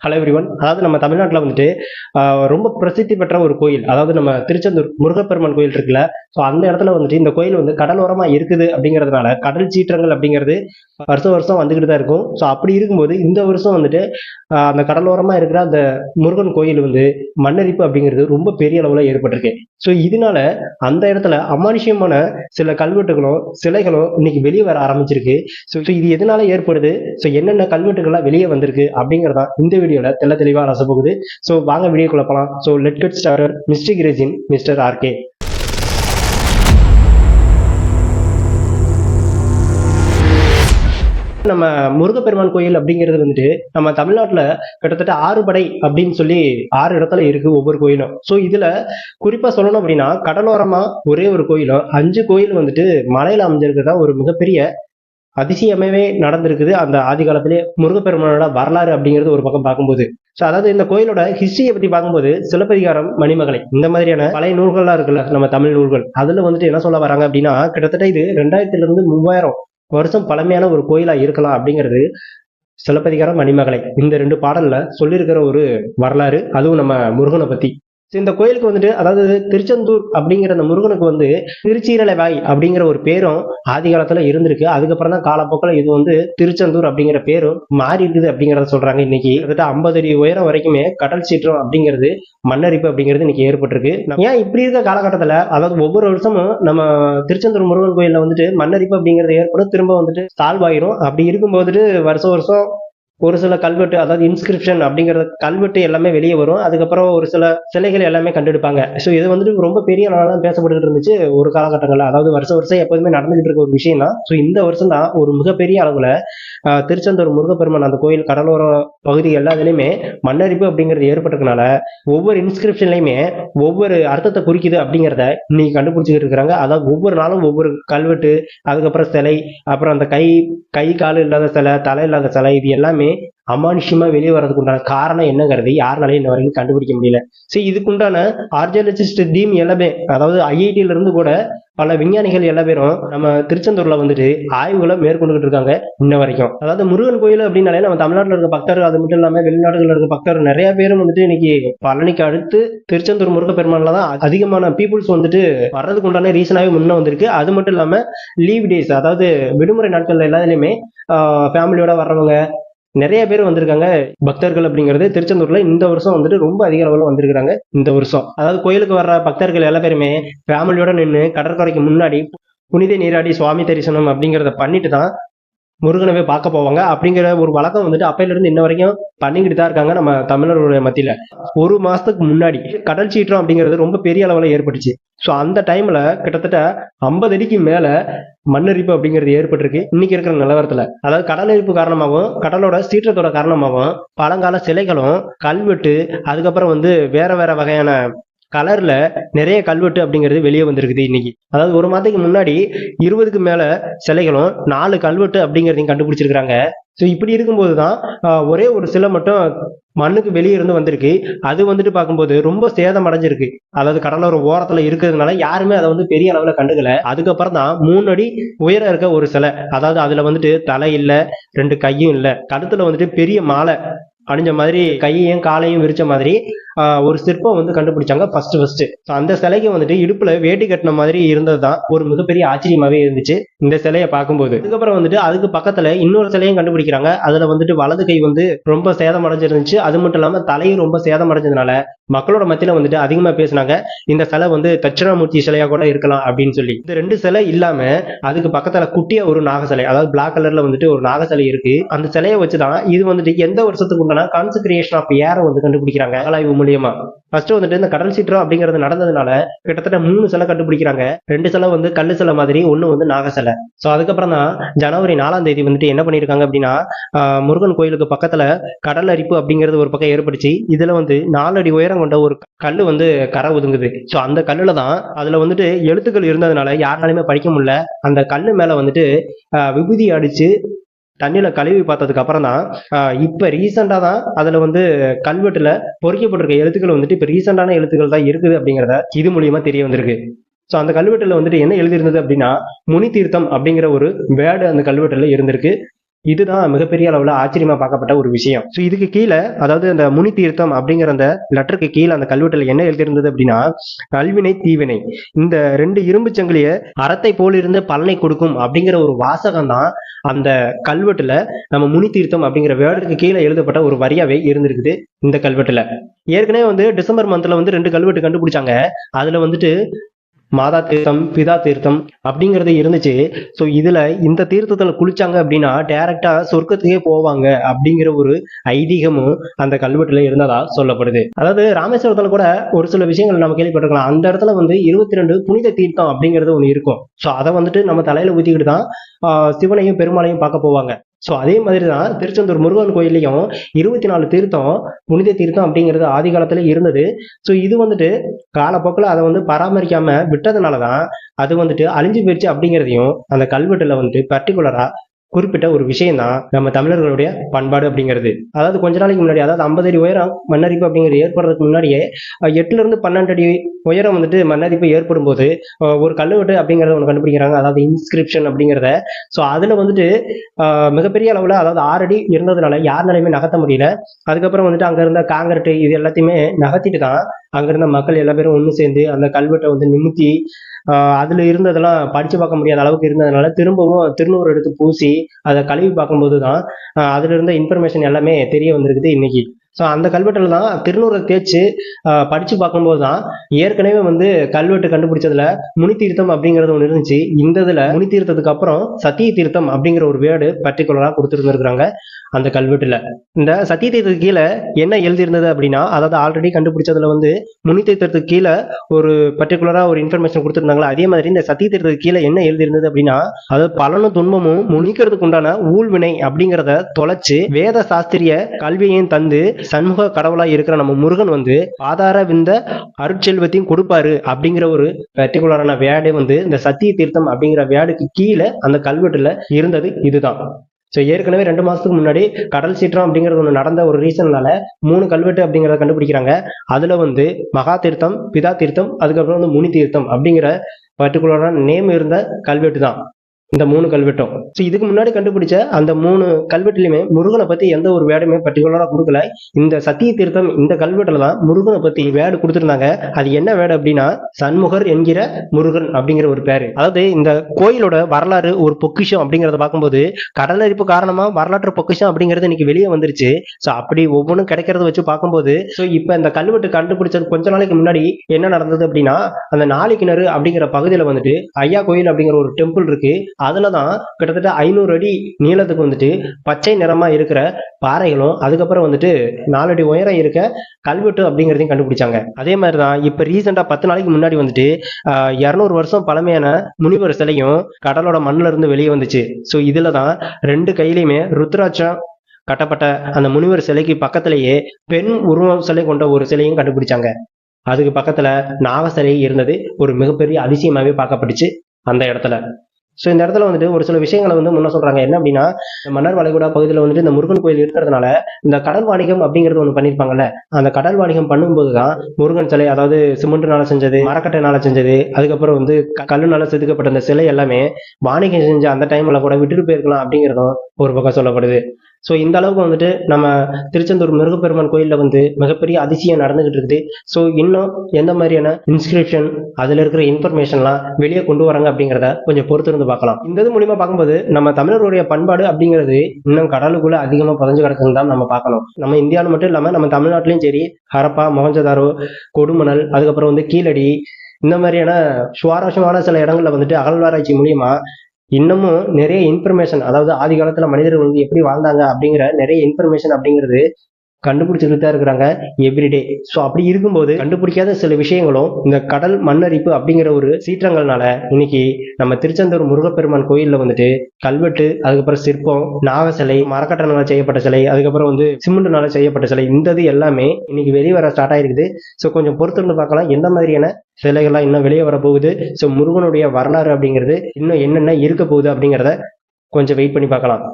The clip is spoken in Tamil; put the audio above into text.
ஹலோ எவ்ரிவன் அதாவது நம்ம தமிழ்நாட்டில் வந்துட்டு ரொம்ப பிரசித்தி பெற்ற ஒரு கோயில். அதாவது நம்ம திருச்செந்தூர் முருகப்பெருமான் கோயில் இருக்குல்ல. ஸோ அந்த இடத்துல வந்துட்டு இந்த கோயில் வந்து கடலோரமா இருக்குது அப்படிங்கிறதுனால கடல் சீற்றங்கள் அப்படிங்கிறது வருஷம் வருஷம் வந்துக்கிட்டு தான் இருக்கும். ஸோ அப்படி இருக்கும்போது இந்த வருஷம் வந்துட்டு அந்த கடலோரமா இருக்கிற அந்த முருகன் கோயில் வந்து மண்ணரிப்பு அப்படிங்கிறது ரொம்ப பெரிய அளவில் ஏற்பட்டிருக்கு. ஸோ இதனால அந்த இடத்துல அமானுஷ்யமான சில கல்வெட்டுகளும் சிலைகளும் இன்னைக்கு வெளியே வர ஆரம்பிச்சிருக்கு. ஸோ இது எதனால ஏற்படுது? ஸோ என்னென்ன கல்வெட்டுகள்லாம் வெளியே வந்திருக்கு அப்படிங்கிறதான் இந்த வீடியோவில் தெள்ள தெளிவாக ரச போகுது. ஸோ வாங்க வீடியோக்குள்ள போகலாம் so let cut starrer mister கிரேஜின் mister RK நம்ம முருகப்பெருமான் கோயில் அப்படிங்கிறது வந்துட்டு நம்ம தமிழ்நாட்டில் கிட்டத்தட்ட ஆறு படை அப்படின்னு சொல்லி ஆறு இடத்துல இருக்கு ஒவ்வொரு கோயிலும். ஸோ இதுல குறிப்பா சொல்லணும் அப்படின்னா கடலோரமா ஒரே ஒரு கோயிலும் அஞ்சு கோயில் வந்துட்டு மலையில அமைஞ்சிருக்கிறதா ஒரு மிகப்பெரிய அதிசயமாவே நடந்திருக்குது. அந்த ஆதி காலத்திலே முருகப்பெருமானோட வரலாறு அப்படிங்கிறது ஒரு பக்கம் பார்க்கும்போது. ஸோ அதாவது இந்த கோயிலோட ஹிஸ்டரியை பத்தி பார்க்கும்போது சிலப்பதிகாரம் மணிமகளை இந்த மாதிரியான பழைய நூல்கள்லாம் இருக்குல்ல நம்ம தமிழ் நூல்கள். அதுல வந்துட்டு என்ன சொல்ல வராங்க அப்படின்னா கிட்டத்தட்ட இது ரெண்டாயிரத்துல இருந்து மூவாயிரம் வருஷம் பழமையான ஒரு கோயிலா இருக்கலாம் அப்படிங்கிறது சிலப்பதிகாரம் மணிமகளை. இந்த ரெண்டு பாடல்ல சொல்லியிருக்கிற ஒரு வரலாறு அதுவும் நம்ம முருகனை பத்தி. ஸோ இந்த கோயிலுக்கு வந்துட்டு அதாவது திருச்செந்தூர் அப்படிங்கிற அந்த முருகனுக்கு வந்து திருச்சீரலைவாய் அப்படிங்கிற ஒரு பேரும் ஆதி காலத்துல இருந்திருக்கு. அதுக்கப்புறம் தான் காலப்போக்கில் இது வந்து திருச்செந்தூர் அப்படிங்கிற பேரும் மாறி இருக்குது அப்படிங்கிறத சொல்றாங்க இன்னைக்கு. கிட்டத்தட்ட ஐம்பது அடி உயரம் வரைக்குமே கடல் சீற்றம் அப்படிங்கிறது மண்ணரிப்பு அப்படிங்கிறது இன்னைக்கு ஏற்பட்டிருக்கு. ஏன் இப்படி இருக்க காலகட்டத்துல அதாவது ஒவ்வொரு வருஷமும் நம்ம திருச்செந்தூர் முருகன் கோயிலில் வந்துட்டு மண்ணரிப்பு அப்படிங்கிறது ஏற்படும் திரும்ப வந்துட்டு சால்வாயிரும் அப்படி இருக்கும்போது வருஷம் வருஷம் ஒரு சில கல்வெட்டு அதாவது இன்ஸ்கிரிப்ஷன் அப்படிங்கிறது கல்வெட்டு எல்லாமே வெளியே வரும். அதுக்கப்புறம் ஒரு சில சிலைகள் எல்லாமே கண்டெடுப்பாங்க. ஸோ இது வந்துட்டு ரொம்ப பெரிய நாளாக பேசப்பட்டுட்டு இருந்துச்சு ஒரு காலகட்டங்களில். அதாவது வருஷம் வருஷம் எப்போதுமே நடந்துகிட்டு இருக்க ஒரு விஷயம் தான் ஸோ இந்த வருஷம் தான் ஒரு மிகப்பெரிய அளவில் திருச்செந்தூர் முருகப்பெருமான் அந்த கோயில் கடலோர பகுதி எல்லாத்துலேயுமே மண்ணரிப்பு அப்படிங்கிறது ஏற்பட்டிருக்கனால ஒவ்வொரு இன்ஸ்கிரிப்ஷன்லையுமே ஒவ்வொரு அர்த்தத்தை குறிக்குது அப்படிங்கிறத இன்னைக்கு கண்டுபிடிச்சிக்கிட்டு இருக்கிறாங்க. அதாவது ஒவ்வொரு நாளும் ஒவ்வொரு கல்வெட்டு அதுக்கப்புறம் சிலை அப்புறம் அந்த கை கை கால் இல்லாத சிலை தலை இல்லாத சிலை இது எல்லாமே அமானுஷ்யமா வெளியே வர்றதுக்கு உண்டான காரணம் என்னங்கிறது யாருனாலையும் இன்ன வரைக்கும் கண்டுபிடிக்க முடியல. சரி இதுக்குண்டான ஆர்ஜியாலஜிஸ்ட் டீம் எல்லாமே அதாவது ஐஐடியில இருந்து கூட பல விஞ்ஞானிகள் எல்லா பேரும் நம்ம திருச்செந்தூர்ல வந்துட்டு ஆய்வுகளை மேற்கொண்டுகிட்டு இருக்காங்க இன்ன வரைக்கும். அதாவது முருகன் கோயில் அப்படின்னாலே நம்ம தமிழ்நாட்டில் இருக்க பக்தர்கள் அது மட்டும் இல்லாமல் வெளிநாடுகளில் இருக்க பக்தர் நிறைய பேரும் வந்துட்டு இன்னைக்கு பழனிக்கு அடுத்து திருச்செந்தூர் முருகப்பெருமான்ல தான் அதிகமான பீப்புள்ஸ் வந்துட்டு வர்றதுக்கு உண்டான ரீசனாகவே முன்ன வந்திருக்கு. அது மட்டும் இல்லாமல் லீவ் டேஸ் அதாவது விடுமுறை நாட்கள் எல்லாத்துலேயுமே ஃபேமிலியோட வர்றவங்க நிறைய பேர் வந்திருக்காங்க. பக்தர்கள் அப்படிங்கிறது திருச்செந்தூர்ல இந்த வருஷம் வந்துட்டு ரொம்ப அதிக அளவில் வந்திருக்காங்க இந்த வருஷம். அதாவது கோயிலுக்கு வர்ற பக்தர்கள் எல்லா பேருமே ஃபேமிலியோட நின்று கடற்கரைக்கு முன்னாடி புனித நீராடி சுவாமி தரிசனம் அப்படிங்கிறத பண்ணிட்டு தான் முருகனவே பார்க்க போவாங்க. அப்படிங்கிற ஒரு வழக்கம் வந்துட்டு அப்பையிலிருந்து இன்ன வரைக்கும் பண்ணிக்கிட்டு தான் இருக்காங்க நம்ம தமிழர்களுடைய மத்தியில. ஒரு மாசத்துக்கு முன்னாடி கடல் சீற்றம் அப்படிங்கிறது ரொம்ப பெரிய அளவில் ஏற்பட்டுச்சு. ஸோ அந்த டைம்ல கிட்டத்தட்ட ஐம்பது அடிக்கு மேல மண்ணரிப்பு அப்படிங்கிறது ஏற்பட்டிருக்கு. இன்னைக்கு இருக்கிற நிலவரத்துல. அதாவது கடல் அரிப்பு காரணமாகவும் கடலோட சீற்றத்தோட காரணமாகவும் பழங்கால சிலைகளும் கல்வெட்டு அதுக்கப்புறம் வந்து வேற வேற வகையான கலர்ல நிறைய கல்வெட்டு அப்படிங்கிறது வெளியே வந்திருக்குது இன்னைக்கு. அதாவது ஒரு மாதத்துக்கு முன்னாடி இருபதுக்கு மேல சிலைகளும் நாலு கல்வெட்டு அப்படிங்கிறதையும் கண்டுபிடிச்சிருக்கிறாங்க. ஸோ இப்படி இருக்கும்போது தான் ஒரே ஒரு சிலை மட்டும் மண்ணுக்கு வெளியே இருந்து வந்திருக்கு. அது வந்துட்டு பார்க்கும்போது ரொம்ப சேதம் அடைஞ்சிருக்கு. அதாவது கடலோர ஓரத்துல இருக்கிறதுனால யாருமே அதை வந்து பெரிய அளவில் கண்டுக்கல. அதுக்கப்புறம் தான் மூணு அடி உயரம் இருக்க ஒரு சிலை. அதாவது அதுல வந்துட்டு தலை இல்லை ரெண்டு கையும் இல்லை. கழுத்துல வந்துட்டு பெரிய மாலை அணிஞ்ச மாதிரி கையையும் காலையும் விரிச்ச மாதிரி ஒரு சிற்பம் வந்து கண்டுபிடிச்சாங்க ஃபர்ஸ்ட் ஃபர்ஸ்ட் அந்த சிலைக்கு வந்துட்டு இடுப்புல வேட்டி கட்டின மாதிரி இருந்தது தான் ஒரு மிகப்பெரிய ஆச்சரியமாவே இருந்துச்சு இந்த சிலையை பார்க்கும்போது. அதுக்கப்புறம் வந்துட்டு அதுக்கு பக்கத்துல இன்னொரு சிலையும் கண்டுபிடிக்கிறாங்க. அதுல வந்துட்டு வலது கை வந்து ரொம்ப சேதம் அடைஞ்சிருந்துச்சு அது மட்டும் இல்லாம தலையும் ரொம்ப சேதம் அடைஞ்சதுனால மக்களோட மத்தியில வந்துட்டு அதிகமா பேசினாங்க. இந்த சிலை வந்து தட்சிணாமூர்த்தி சிலையா கூட இருக்கலாம் அப்படின்னு சொல்லி. இந்த ரெண்டு சிலை இல்லாம அதுக்கு பக்கத்துல குட்டியா ஒரு நாக சிலை அதாவது பிளாக் கலர்ல வந்துட்டு ஒரு நாக சிலை இருக்கு. அந்த சிலையை வச்சுதான் இது வந்துட்டு எந்த வருஷத்துக்கு உண்டான கான்சன்ட்ரேஷன் ஆஃப் ஏரை வந்து கண்டுபிடிக்கிறாங்க அகலாய்வு மூலியமா. ஃபர்ஸ்ட் வந்துட்டு இந்த கடல் சீற்றம் அப்படிங்கிறது நடந்ததுனால கிட்டத்தட்ட மூணு சிலை கண்டுபிடிக்கிறாங்க. ரெண்டு சிலை வந்து கல்லு சிலை மாதிரி ஒண்ணு வந்து நாக சிலை. ஸோ அதுக்கப்புறம் தான் ஜனவரி நாலாம் தேதி வந்துட்டு என்ன பண்ணியிருக்காங்க அப்படின்னா முருகன் கோயிலுக்கு பக்கத்துல கடல் அரிப்பு அப்படிங்கிறது ஒரு பக்கம் ஏற்படுச்சு. இதுல வந்து நாலு அடி உயரம் கொண்ட ஒரு கல்லு வந்து கரை ஒதுங்குது. ஸோ அந்த கல்லுல தான் அதுல வந்துட்டு எழுத்துக்கள் இருந்ததுனால யாருனாலுமே படிக்க முடியல. அந்த கல்லு மேல வந்துட்டு விபூதி அடிச்சு தண்ணியில கழுவி பார்த்ததுக்கு அப்புறம் தான் ஆஹ், இப்ப ரீசெண்டா தான் அதுல வந்து கல்வெட்டுல பொறிக்கப்பட்டிருக்க எழுத்துக்கள் வந்துட்டு இப்ப ரீசெண்டான எழுத்துக்கள் தான் இருக்குது அப்படிங்கிறத இது மூலியமா தெரிய வந்திருக்கு. ஸோ அந்த கல்வெட்டுல வந்துட்டு என்ன எழுதியிருந்தது அப்படின்னா முனி தீர்த்தம் அப்படிங்கிற ஒரு வேர்டு அந்த கல்வெட்டுல இருந்திருக்கு. இதுதான் மிகப்பெரிய அளவுல ஆச்சரியமா பார்க்கப்பட்ட ஒரு விஷயம். ஸோ இதுக்கு கீழே அதாவது அந்த முனி தீர்த்தம் அப்படிங்கிற அந்த லெட்டருக்கு கீழே அந்த கல்வெட்டுல என்ன எழுதியிருந்தது அப்படின்னா கல்வினை தீவினை. இந்த ரெண்டு இரும்பு சங்கிலிய அறத்தை போலிருந்து பலனை கொடுக்கும் அப்படிங்கிற ஒரு வாசகம் தான் அந்த கல்வெட்டுல நம்ம முனி தீர்த்தம் அப்படிங்கிற வேர்டுக்கு கீழே எழுதப்பட்ட ஒரு வரியாவே இருந்திருக்குது இந்த கல்வெட்டுல. ஏற்கனவே வந்து டிசம்பர் மந்த்ல வந்து ரெண்டு கல்வெட்டு கண்டுபிடிச்சாங்க. அதுல வந்துட்டு மாதா தீர்த்தம் பிதா தீர்த்தம் அப்படிங்கிறது இருந்துச்சு. ஸோ இதுல இந்த தீர்த்தத்துல குளிச்சாங்க அப்படின்னா டைரக்டா சொர்க்கத்துக்கே போவாங்க அப்படிங்கிற ஒரு ஐதீகமும் அந்த கல்வெட்டுல இருந்ததா சொல்லப்படுது. அதாவது ராமேஸ்வரத்துல கூட ஒரு சில விஷயங்கள் நம்ம கேள்விப்பட்டிருக்கலாம். அந்த இடத்துல வந்து இருபத்தி ரெண்டு புனித தீர்த்தம் அப்படிங்கிறது ஒன்று இருக்கும். ஸோ அதை வந்துட்டு நம்ம தலையில ஊத்திக்கிட்டு தான் சிவனையும் பெருமாளையும் பார்க்க போவாங்க. ஸோ அதே மாதிரி தான் திருச்செந்தூர் முருகன் கோயில்லையும் இருபத்தி நாலு தீர்த்தம் புனித தீர்த்தம் அப்படிங்கிறது ஆதி காலத்தில் இருந்தது. ஸோ இது வந்துட்டு காலப்போக்கில் அதை வந்து பராமரிக்காமல் விட்டதுனால தான் அது வந்துட்டு அழிஞ்சு போயிடுச்சு அப்படிங்கிறதையும் அந்த கல்வெட்டில் வந்துட்டு பர்டிகுலராக குறிப்பிட்ட ஒரு விஷயம் தான் நம்ம தமிழர்களுடைய பண்பாடு அப்படிங்கிறது. அதாவது கொஞ்ச நாளைக்கு முன்னாடி அதாவது ஐம்பது அடி உயரம் மண்ணரிப்பு அப்படிங்கிறது ஏற்படுறதுக்கு முன்னாடியே எட்டுல இருந்து பன்னெண்டு அடி உயரம் வந்துட்டு மண்ணரிப்பு ஏற்படும் போது ஒரு கல்வெட்டு அப்படிங்கறத ஒன்று கண்டுபிடிக்கிறாங்க. அதாவது இன்ஸ்கிரிப்ஷன் அப்படிங்கிறத. ஸோ அதுல வந்துட்டு மிகப்பெரிய அளவுல அதாவது ஆறு அடி இருந்ததுனால யாருனாலையுமே நகர்த்த முடியல. அதுக்கப்புறம் வந்துட்டு அங்க இருந்த காங்கிரட்டு இது எல்லாத்தையுமே நகர்த்திட்டு தான் அங்க இருந்த மக்கள் எல்லா பேரும் ஒன்று சேர்ந்து அந்த கல்வெட்டை வந்து நிமித்தி அதில் இருந்ததெல்லாம் படிச்சு பார்க்க முடியாத அளவுக்கு இருந்ததுனால திரும்பவும் திருநூறு எடுத்து பூசி அதை கழுவி பார்க்கும்போது தான் அதில் அதுல இருந்த இன்ஃபர்மேஷன் எல்லாமே தெரிய வந்திருக்குது இன்னைக்கு. ஸோ அந்த கல்வெட்டில் தான் திருநூறை தேய்ச்சி படித்து பார்க்கும்போது தான் ஏற்கனவே வந்து கல்வெட்டு கண்டுபிடிச்சதுல முனி தீர்த்தம் அப்படிங்கிறது ஒன்று இருந்துச்சு. இந்த இதில் முனி தீர்த்தத்துக்கு அப்புறம் சத்திய தீர்த்தம் அப்படிங்கிற ஒரு வேர்டு பர்டிகுலராக கொடுத்துருந்துருக்குறாங்க அந்த கல்வெட்டில். இந்த சத்திய தீர்த்தத்துக்கு கீழே என்ன எழுதியிருந்தது அப்படின்னா அதாவது ஆல்ரெடி கண்டுபிடிச்சதுல வந்து முனி தீர்த்தத்துக்கு கீழே ஒரு பர்டிகுலராக ஒரு இன்ஃபர்மேஷன் கொடுத்துருந்தாங்களா? அதே மாதிரி இந்த சத்திய தீர்த்தத்துக்கு கீழே என்ன எழுதியிருந்தது அப்படின்னா அதாவது பலனும் துன்பமும் முனிக்கிறதுக்கு உண்டான ஊழ்வினை அப்படிங்கிறத தொலைச்சு வேத சாஸ்திரிய கல்வியையும் தந்து சண்முக கடவுளாக இருக்கிற நம்ம முருகன் வந்து ஆதார விந்த அருட்செல்வத்தையும் கொடுப்பாரு அப்படிங்கிற ஒரு பர்டிகுலரான வேர்டே வந்து இந்த சத்திய தீர்த்தம் அப்படிங்கிற வேர்டுக்கு கீழே அந்த கல்வெட்டுல இருந்தது இதுதான். ஸோ ஏற்கனவே ரெண்டு மாசத்துக்கு முன்னாடி கடல் சீற்றம் அப்படிங்கிறது ஒன்று நடந்த ஒரு ரீசன்னால மூணு கல்வெட்டு அப்படிங்கிறத கண்டுபிடிக்கிறாங்க. அதில் வந்து மகா தீர்த்தம் பிதா தீர்த்தம் அதுக்கப்புறம் வந்து முனி தீர்த்தம் அப்படிங்கிற பர்டிகுலரான நேம் இருந்த கல்வெட்டு தான் இந்த மூணு கல்வெட்டும். ஸோ இதுக்கு முன்னாடி கண்டுபிடிச்ச அந்த மூணு கல்வெட்டுலையுமே முருகனை பத்தி எந்த ஒரு வேர்டுமே பர்டிகுலரா கொடுக்கல. இந்த சத்திய தீர்த்தம் இந்த கல்வெட்டுல தான் முருகனை பத்தி வேடு கொடுத்துருந்தாங்க. அது என்ன வேடு அப்படின்னா சண்முகர் என்கிற முருகன் அப்படிங்கிற ஒரு பேரு. அதாவது இந்த கோயிலோட வரலாறு ஒரு பொக்கிஷம் அப்படிங்கறத பார்க்கும்போது கடலரிப்பு காரணமா வரலாற்று பொக்கிஷம் அப்படிங்கிறது இன்னைக்கு வெளியே வந்துருச்சு. ஸோ அப்படி ஒவ்வொன்றும் கிடைக்கிறத வச்சு பார்க்கும்போது ஸோ இப்போ இந்த கல்வெட்டு கண்டுபிடிச்சது கொஞ்ச நாளைக்கு முன்னாடி என்ன நடந்தது அப்படின்னா அந்த நாளை கிணறு அப்படிங்கிற பகுதியில் வந்துட்டு ஐயா கோயில் அப்படிங்கிற ஒரு டெம்பிள் இருக்கு. அதில் தான் கிட்டத்தட்ட ஐநூறு அடி நீளத்துக்கு வந்துட்டு பச்சை நிறமாக இருக்கிற பாறைகளும் அதுக்கப்புறம் வந்துட்டு நாலடி உயரம் இருக்க கல்வெட்டு அப்படிங்கிறதையும் கண்டுபிடிச்சாங்க. அதே மாதிரி தான் இப்போ ரீசெண்டாக பத்து நாளைக்கு முன்னாடி வந்துட்டு இரநூறு வருஷம் பழமையான முனிவர் சிலையும் கடலோட மண்ணில் இருந்து வெளியே வந்துச்சு. ஸோ இதில் தான் ரெண்டு கையிலையுமே ருத்ராட்சம் கட்டப்பட்ட அந்த முனிவர் சிலைக்கு பக்கத்திலேயே பெண் உருவம் சிலை கொண்ட ஒரு சிலையும் கண்டுபிடிச்சாங்க. அதுக்கு பக்கத்துல நாக சிலை இருந்தது. ஒரு மிகப்பெரிய அதிசயமாவே பார்க்கப்பட்டுச்சு அந்த இடத்துல. ஸோ இந்த இடத்துல வந்துட்டு ஒரு சில விஷயங்களை வந்து முன்ன சொல்றாங்க. என்ன அப்படின்னா இந்த மன்னர் வளைகுடா பகுதியில் வந்துட்டு இந்த முருகன் கோயில் இருக்கிறதுனால இந்த கடல் வாணிகம் அப்படிங்கிறது ஒன்று பண்ணியிருப்பாங்கல்ல. அந்த கடல் வாணிகம் பண்ணும்போது தான் முருகன் சிலை அதாவது சிமெண்ட்னால செஞ்சது மரக்கட்டைனால செஞ்சது அதுக்கப்புறம் வந்து க- கல்லுனால செதுக்கப்பட்ட அந்த சிலை எல்லாமே வாணிகம் செஞ்ச அந்த டைம்ல கூட விட்டுட்டு போயிருக்கலாம் அப்படிங்கிறதும் ஒரு பக்கம் சொல்லப்படுது. ஸோ இந்த அளவுக்கு வந்துட்டு நம்ம திருச்செந்தூர் முருகப்பெருமான் கோயிலில் வந்து மிகப்பெரிய அதிசயம் நடந்துகிட்டு இருக்குது. ஸோ இன்னும் எந்த மாதிரியான இன்ஸ்கிரிப்ஷன் அதில் இருக்கிற இன்ஃபர்மேஷன்லாம் வெளியே கொண்டு வராங்க அப்படிங்கிறத கொஞ்சம் பொறுத்து இருந்து பார்க்கலாம். இந்த இது மூலியமா பார்க்கும்போது நம்ம தமிழருடைய பண்பாடு அப்படிங்கிறது இன்னும் கடலுக்குள்ள அதிகமாக புதஞ்சு கிடக்குன்னு தான் நம்ம பார்க்கணும். நம்ம இந்தியாவில் மட்டும் இல்லாமல் நம்ம தமிழ்நாட்டிலையும் சரி ஹரப்பா மொஹஞ்சதாரோ கொடுமணல் அதுக்கப்புறம் வந்து கீழடி இந்த மாதிரியான சுவாரஸ்யமான சில இடங்கள்ல வந்துட்டு அகழ்வாராய்ச்சி மூலியமா இன்னமும் நிறைய இன்ஃபர்மேஷன் அதாவது ஆதி காலத்துல மனிதர்கள் வந்து எப்படி வாழ்ந்தாங்க அப்படிங்கிற நிறைய இன்ஃபர்மேஷன் அப்படிங்கிறது கண்டுபிடிச்சிட்டு தான் இருக்கிறாங்க எவ்ரிடே ஸோ அப்படி இருக்கும்போது கண்டுபிடிக்காத சில விஷயங்களும் இந்த கடல் மண்ணரிப்பு அப்படிங்கிற ஒரு சீற்றங்கள்னால இன்னைக்கு நம்ம திருச்செந்தூர் முருகப்பெருமான் கோயிலில் வந்துட்டு கல்வெட்டு அதுக்கப்புறம் சிற்பம் நாக சிலை மரக்கட்டனால செய்யப்பட்ட சிலை அதுக்கப்புறம் வந்து சிமெண்ட்னால செய்யப்பட்ட சிலை இந்த இது எல்லாமே இன்னைக்கு வெளியே வர ஸ்டார்ட் ஆயிருக்குது. ஸோ கொஞ்சம் பொறுத்திருந்து பார்க்கலாம் எந்த மாதிரியான சிலைகள்லாம் இன்னும் வெளியே வர போகுது ஸோ முருகனுடைய வரலாறு அப்படிங்கிறது இன்னும் என்னென்ன இருக்க போகுது அப்படிங்கிறத கொஞ்சம் வெயிட் பண்ணி பார்க்கலாம்.